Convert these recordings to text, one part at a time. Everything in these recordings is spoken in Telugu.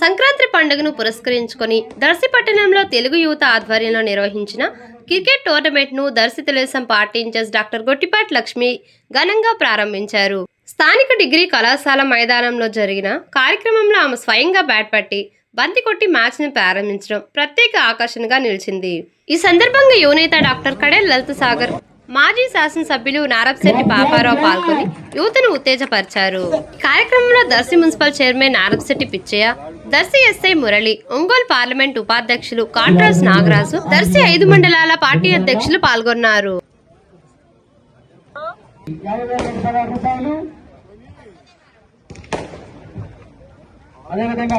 సంక్రాంతి పండుగను పురస్కరించుకొని దర్శి పట్టణంలో తెలుగు యువత ఆధ్వర్యంలో నిర్వహించిన cricket టోర్నమెంట్ను Darsi Telugu Desam party incharge doctor Gottipati Lakshmi ఘనంగా ప్రారంభించారు. స్థానిక డిగ్రీ కళాశాల మైదానంలో జరిగిన కార్యక్రమంలో ఆమె స్వయంగా బ్యాట్ పట్టి బంతి కొట్టి మ్యాచ్ను ప్రారంభించడం ప్రత్యేక ఆకర్షణగా నిలిచింది. ఈ సందర్భంగా యువనేత డాక్టర్ కడే లలిత సాగర్ మాజీ శాసనసభ్యులు నారప్శెట్టి పాపారావు పాల్గొని యువతను ఉత్తేజపరిచారు. కార్యక్రమంలో Darsi municipal chairman Narabshetti Pichaiah Darsi SI Murali Ongole parliament ఉపాధ్యక్షులు కాంట్రాస్ నాగరాజు దర్శి ఐదు మండలాల పార్టీ అధ్యక్షులు పాల్గొన్నారు. అదేవిధంగా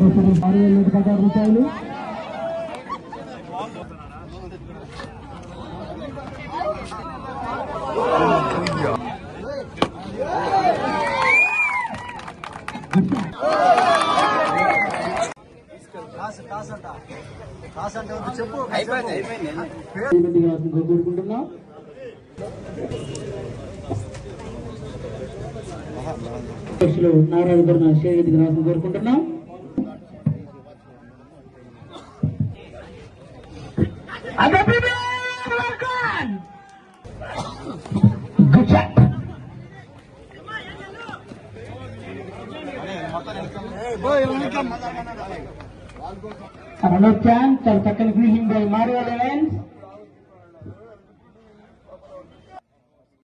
దశలు ఆరు వేల నూట పదహారు రూపాయలు అయిపోయింది కోరుకుంటున్నాం. అధ్యక్షులు నారాయణ గారు చేతికి రాసిన కోరుకుంటున్నాం. Another chance for second free him by Mario Levens.